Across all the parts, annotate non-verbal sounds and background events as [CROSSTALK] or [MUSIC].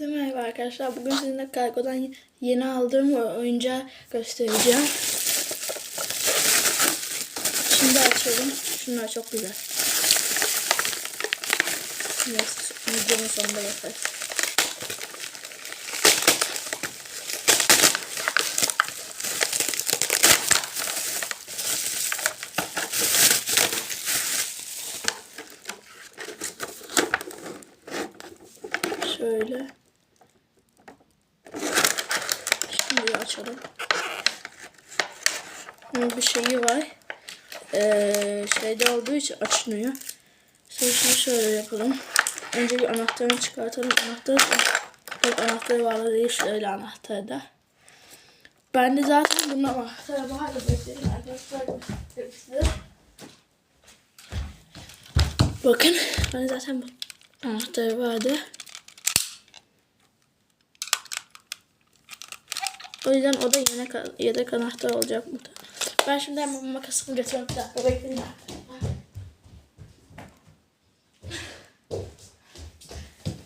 Hepinize merhaba arkadaşlar. Bugün sizinle kargodan yeni aldığım oyuncağı göstereceğim. Şimdi açalım. Şunlar çok güzel. Neyse, videonun sonunda yaparız. Şöyle. Şimdi açalım. Bir şeyi var. Ee, şeyde olduğu için. Sonra şunu şöyle yapalım. Önce bir anahtarını çıkartalım. Anahtarı Yok anahtarı bağlı değil. Şöyle anahtarı da. Ben de zaten bunun anahtarı bağlı bekledim arkadaşlar. Hepsi. Bakın ben zaten bu anahtarı vardı. O yüzden o da yedek, yedek anahtar olacak mı? Ben şimdi hemen makasımı getiriyorum. Bir dakika bekleyin.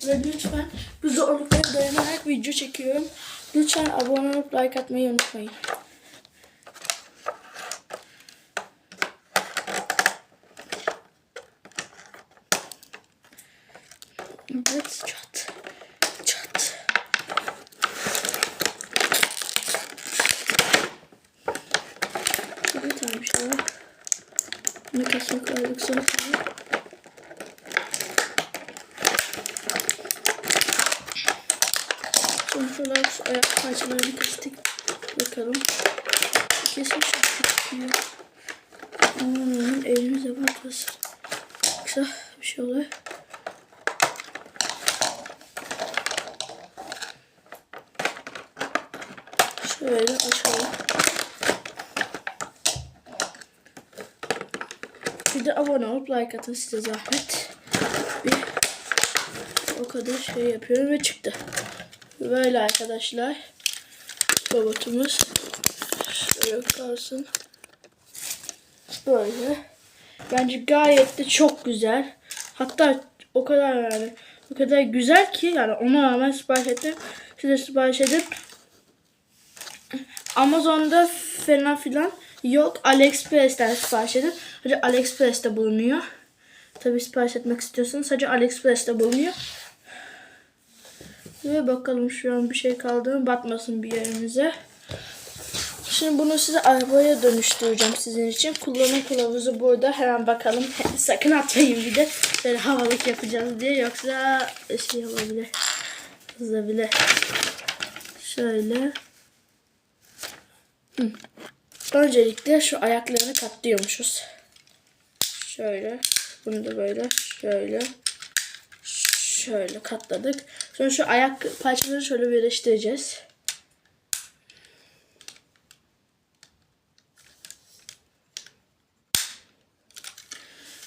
Ve lütfen bu zorluklara dayanarak video çekiyorum. Lütfen abone olup like atmayı unutmayın. Evet çat. Çat. Bir tane bir şey var. Makasını koyduk sonra. Sonuç olarak şu ayak parçalarını kestik. Bakalım. Kesin çok çıkıyor. Aman elimize batmasın. Yoksa bir şey oluyor. Şöyle açalım. Bir de abone olup like atın size zahmet. Bir o kadar şey yapıyorum ve çıktı. Böyle arkadaşlar. Robotumuz. Şöyle kalsın. Böyle. Bence gayet de çok güzel. Hatta o kadar yani o kadar güzel ki yani ona rağmen sipariş ettim. Size sipariş edip Amazon'da falan filan yok. AliExpress'ten sipariş edin. Sadece AliExpress'te bulunuyor. Tabi sipariş etmek istiyorsanız sadece AliExpress'te bulunuyor. Ve bakalım şu an bir şey kaldı mı batmasın bir yerimize. Şimdi bunu size arabaya dönüştüreceğim sizin için. Kullanım kılavuzu burada. Hemen bakalım. [LAUGHS] Sakın atmayın bir de. Böyle havalık yapacağız diye. Yoksa şey olabilir. Kızabilir. Şöyle. Hı. Öncelikle şu ayaklarını katlıyormuşuz. Şöyle. Bunu da böyle. Şöyle. Şöyle katladık. Sonra şu ayak parçaları şöyle birleştireceğiz.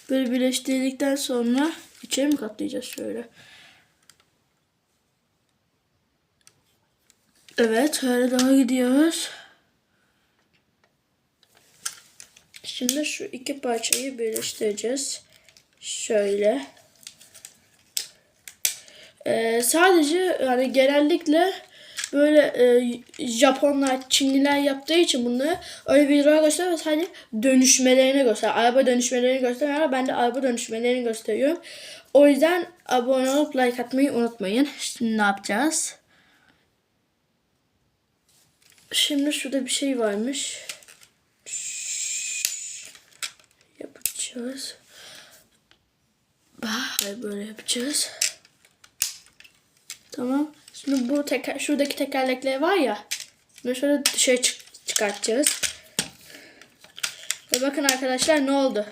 Böyle birleştirdikten sonra içeri mi katlayacağız şöyle? Evet, öyle daha gidiyoruz. Şimdi şu iki parçayı birleştireceğiz. Şöyle. Ee, sadece yani genellikle böyle e, Japonlar, Çinliler yaptığı için bunları öyle videolar gösteriyor ve sadece dönüşmelerini göster. Araba dönüşmelerini gösteriyorlar. Ben de araba dönüşmelerini gösteriyorum. O yüzden abone olup like atmayı unutmayın. Şimdi ne yapacağız? Şimdi şurada bir şey varmış. Yapacağız. Hayır böyle yapacağız. Tamam. Şimdi bu teker, şuradaki tekerlekler var ya. Bunu şöyle dışarı çık çıkartacağız. Ve bakın arkadaşlar ne oldu?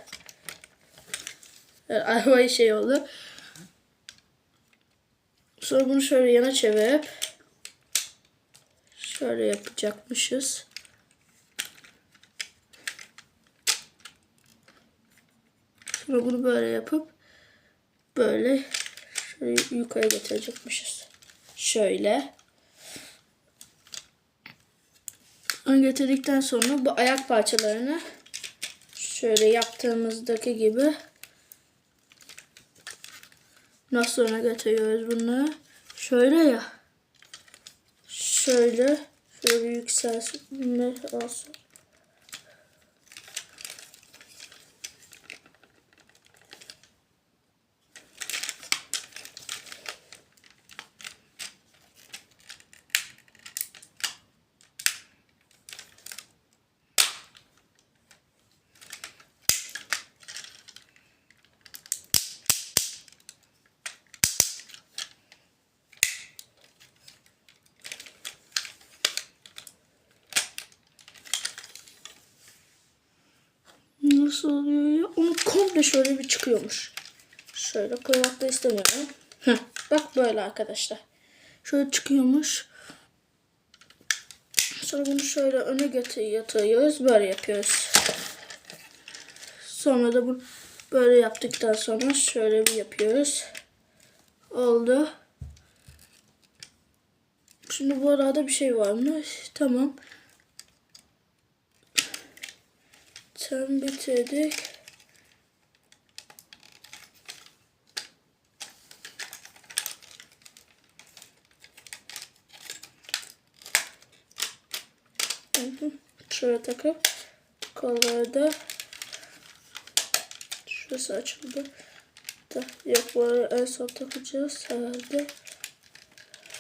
Evet, araba şey oldu. Sonra bunu şöyle yana çevirip şöyle yapacakmışız. Sonra bunu böyle yapıp böyle şöyle yukarı getirecekmişiz. Şöyle. Onu getirdikten sonra bu ayak parçalarını şöyle yaptığımızdaki gibi nasıl öne getiriyoruz bunları? Şöyle ya. Şöyle. Şöyle yükselsin. Ne olsun. Nasıl oluyor ya? Onu komple şöyle bir çıkıyormuş. Şöyle koymak da istemiyorum. Heh, bak böyle arkadaşlar. Şöyle çıkıyormuş. Sonra bunu şöyle öne getir yatırıyoruz. Böyle yapıyoruz. Sonra da bu böyle yaptıktan sonra şöyle bir yapıyoruz. Oldu. Şimdi bu arada bir şey var mı? Tamam. Tam bitirdik. Şöyle takıp kolları da şurası açıldı. Da, yok bu arada en son takacağız herhalde.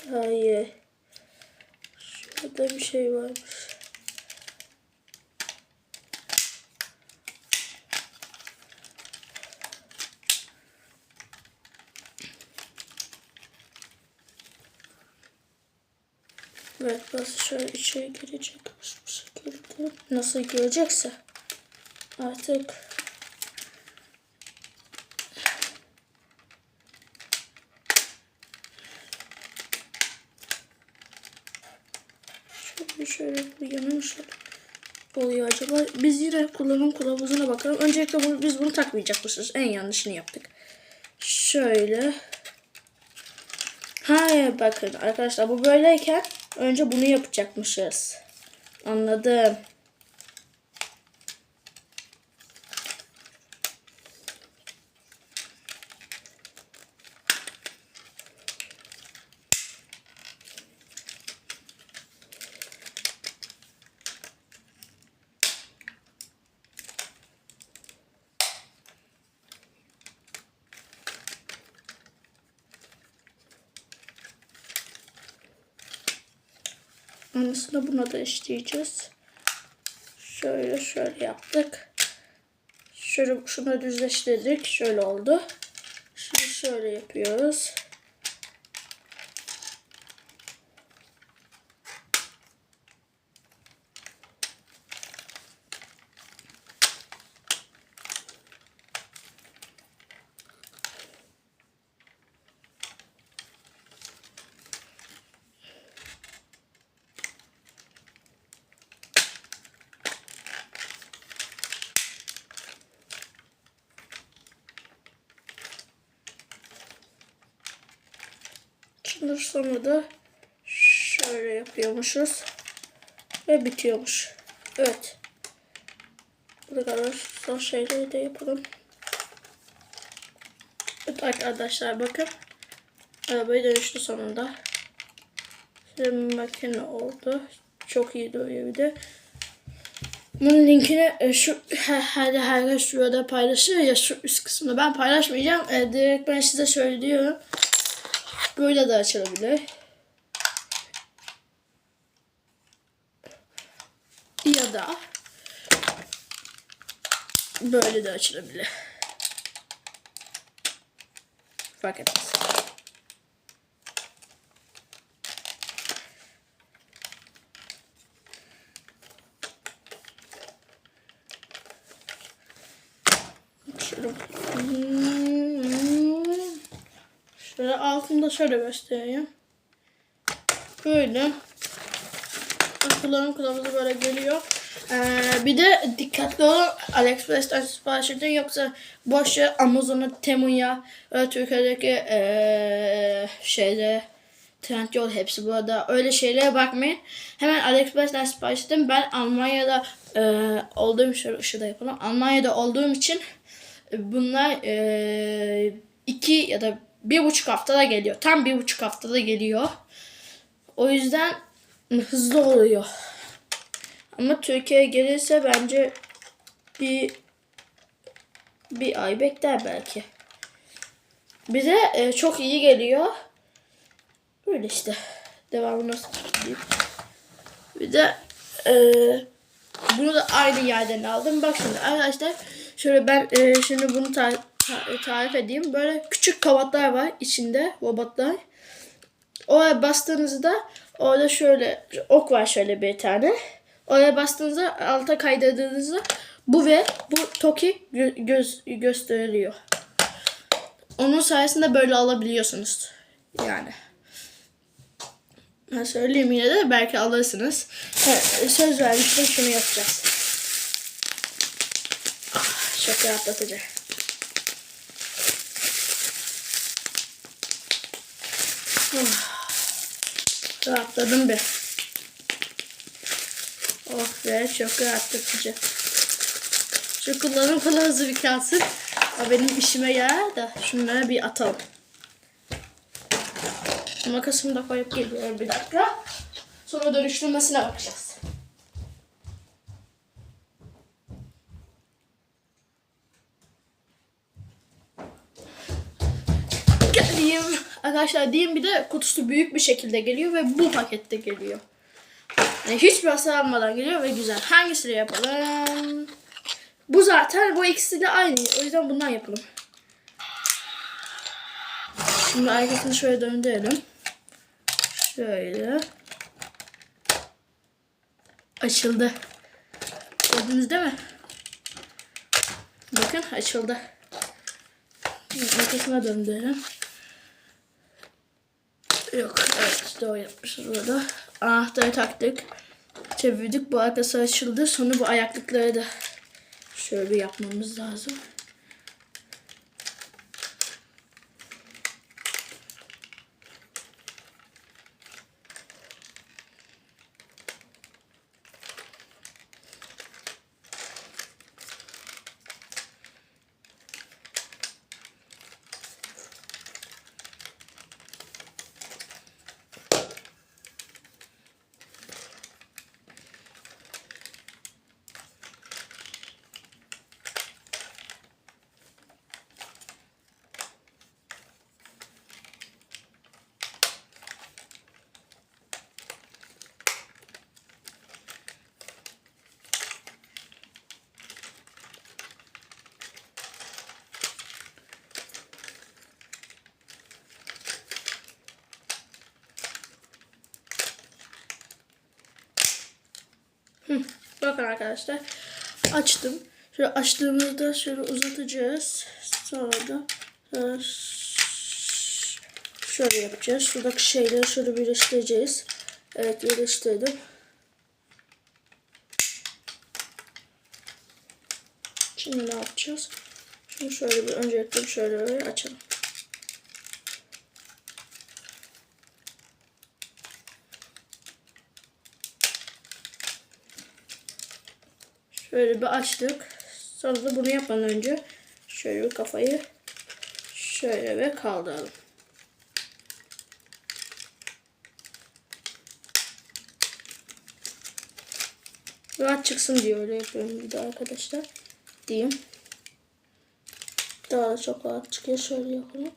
Hayır. Şurada bir şey varmış. Evet burası şöyle içeri girecek bu şekilde. Nasıl girecekse artık şöyle şöyle bu şöyle oluyor acaba? Biz yine kullanım kılavuzuna bakalım. Öncelikle bunu, biz bunu takmayacakmışız. En yanlışını yaptık. Şöyle. Hayır bakın arkadaşlar bu böyleyken önce bunu yapacakmışız. Anladım. Aynısını buna da işleyeceğiz. Şöyle şöyle yaptık. Şöyle şunu düzleştirdik. Şöyle oldu. Şimdi şöyle yapıyoruz. Şimdi sonra da şöyle yapıyormuşuz. Ve bitiyormuş. Evet. Bu kadar son şeyleri de yapalım. Evet arkadaşlar bakın. Arabayı dönüştü sonunda. Şimdi makine oldu. Çok iyi duruyor bir de. Bunun linkini e, şu her her şurada paylaşır ya şu üst kısmını ben paylaşmayacağım. E, direkt ben size söylüyorum. Böyle de açılabilir. Ya da böyle de açılabilir. Fark etmez. Şöyle. Şöyle altında şöyle göstereyim. Böyle. Kullanım kılavuzu böyle geliyor. Ee, bir de dikkatli olun AliExpress'ten sipariş edin yoksa boş yer Amazon'a, Temu'ya, öyle Türkiye'deki ee, şeyde Trendyol hepsi burada. Öyle şeylere bakmayın. Hemen AliExpress'ten sipariş edin. Ben Almanya'da ee, olduğum şöyle ışığı yapalım. Almanya'da olduğum için bunlar ee, iki ya da bir buçuk haftada geliyor. Tam bir buçuk haftada geliyor. O yüzden hızlı oluyor. Ama Türkiye'ye gelirse bence bir bir ay bekler belki. Bize e, çok iyi geliyor. Böyle işte. Devamı nasıl diyeyim. Bir de e, bunu da aynı yerden aldım. Bak şimdi arkadaşlar şöyle ben e, şimdi bunu tar- ta- tarif edeyim. Böyle küçük kavatlar var içinde robotlar. Oraya bastığınızda orada şöyle ok var şöyle bir tane. Oraya bastığınızda alta kaydırdığınızda bu ve bu Toki gö- göz gösteriliyor. Onun sayesinde böyle alabiliyorsunuz. Yani. Ben söyleyeyim yine de belki alırsınız. Ha, söz vermiştim şunu yapacağız. Ah, çok rahatlatıcı. Rahatladım bir. Oh be çok rahatlatıcı. Şu kullanım kılavuzu bir kalsın. O benim işime yarar da şunlara bir atalım. Makasımı da koyup geliyorum bir dakika. Sonra dönüştürmesine bakacağız. Geleyim. Arkadaşlar diyeyim bir de kutusu büyük bir şekilde geliyor ve bu pakette geliyor. Yani hiçbir hasar almadan geliyor ve güzel. Hangisiyle yapalım? Bu zaten bu ikisi de aynı. O yüzden bundan yapalım. Şimdi arkasını şöyle döndürelim. Şöyle. Açıldı. Gördünüz değil mi? Bakın açıldı. Arkasına döndürelim. Yok evet doğru yapmışız burada. Anahtarı taktık. Çevirdik. Bu arkası açıldı. Sonra bu ayaklıkları da şöyle bir yapmamız lazım. Bakın arkadaşlar. Açtım. Şöyle açtığımızda şöyle uzatacağız. Sonra da e, şöyle yapacağız. Şuradaki şeyleri şöyle birleştireceğiz. Evet birleştirdim. Şimdi ne yapacağız? Şunu şöyle bir öncelikle şöyle açalım. Şöyle bir açtık. Sonra da bunu yapmadan önce şöyle bir kafayı şöyle ve kaldıralım. Rahat çıksın diye öyle yapıyorum bir de arkadaşlar. Diyeyim. Daha da çok rahat çıkıyor. Şöyle yapalım.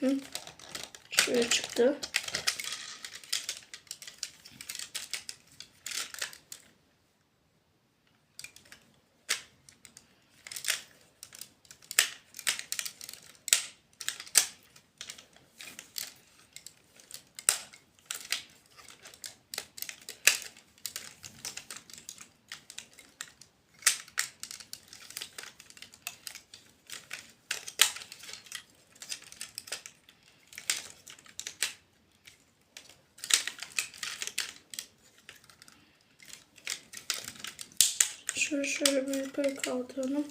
Hı. Şöyle çıktı. Şöyle şöyle bir kaldıralım.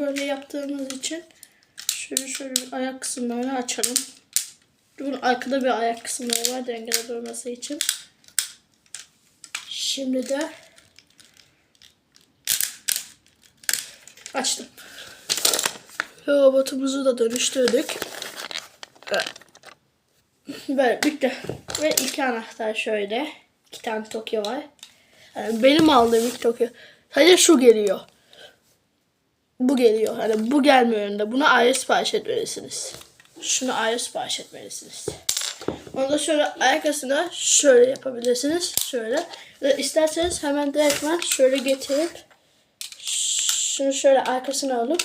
Böyle yaptığımız için şöyle şöyle bir ayak kısımlarını açalım. Bunun arkada bir ayak kısımları var dengede durması için. Şimdi de açtım. Robotumuzu da dönüştürdük. Böyle bitti. Ve iki anahtar şöyle. İki tane Tokyo var. Yani benim aldığım ilk Tokyo. Sadece şu geliyor. Bu geliyor. Hani bu gelmiyor önünde. Buna ayrı sipariş etmelisiniz. Şunu ayrı sipariş etmelisiniz. Onu da şöyle arkasına şöyle yapabilirsiniz. Şöyle. Ve isterseniz hemen direktmen şöyle getirip şunu şöyle arkasına alıp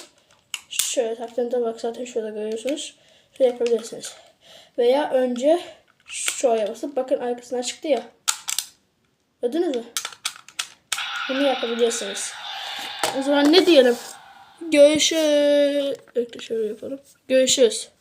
şöyle taktığında bak zaten şurada görüyorsunuz. Şöyle yapabilirsiniz. Veya önce şöyle basıp bakın arkasına çıktı ya. Gördünüz mü? Bunu yapabilirsiniz. O zaman ne diyelim? Görüşürüz. Şöyle yapalım. Görüşürüz.